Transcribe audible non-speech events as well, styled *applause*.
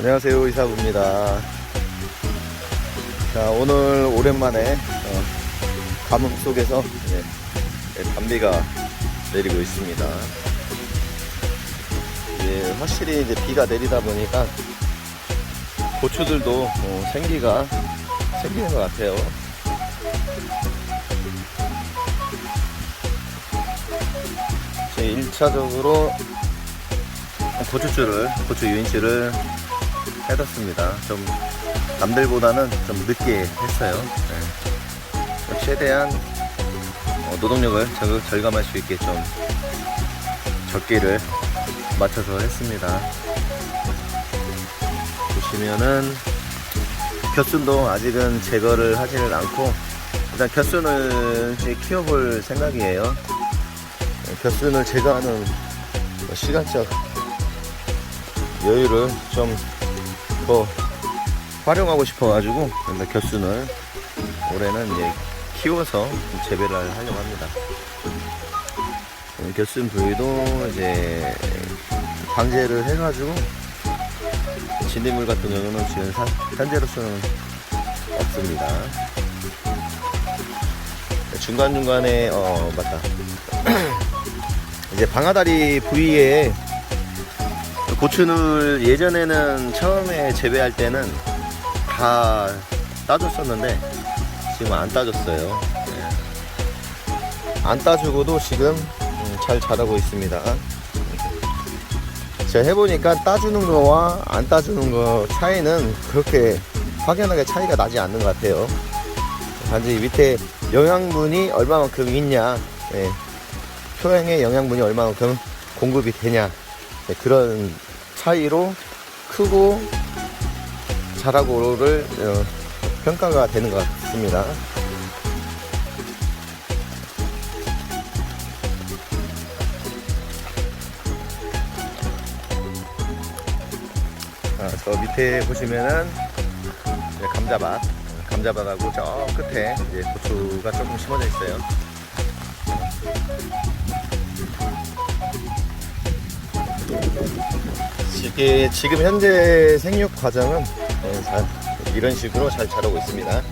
안녕하세요 이사부입니다. 자 오늘 오랜만에 어, 가뭄 속에서 예, 예, 단비가 내리고 있습니다. 예, 확실히 이제 비가 내리다 보니까 고추들도 어, 생기가 생기는 것 같아요. 제 1차적으로 고추줄을 고추 유인치를 해뒀습니다. 좀 남들보다는 좀 늦게 했어요. 네. 최대한 어, 노동력을 절, 절감할 수 있게 좀 적기를 맞춰서 했습니다. 보시면은 곁순도 아직은 제거를 하지는 않고 일단 곁순을 키워볼 생각이에요. 네, 곁순을 제거하는 뭐 시간적 여유를 좀 더 활용하고 싶어가지고 일단 곁순을 올해는 이제 키워서 좀 재배를 하려고 합니다. 음, 곁순 부위도 이제 방제를 해가지고 진딧물 같은 경우는 지금 산, 현재로서는 없습니다. 중간중간에 어 맞다 *clears throat* 이제 방아다리 부위에 고추를 예전에는 처음에 재배할 때는 다 따줬었는데 지금 안 따줬어요. 예. 안 따주고도 지금 음, 잘 자라고 있습니다. 제가 해보니까 따주는 거와 안 따주는 거 차이는 그렇게 확연하게 차이가 나지 않는 것 같아요. 단지 밑에 영양분이 얼마만큼 있냐, 예. 표양의 영양분이 얼마만큼 공급이 되냐, 네, 그런 차이로 크고 자라고를 어, 평가가 되는 것 같습니다. 아, 저 밑에 보시면은 감자밭, 감자밭하고 저 끝에 고추가 조금 심어져 있어요. 지금 현재 생육 과정은 네, 잘- 이런 식으로 잘 자라고 있습니다.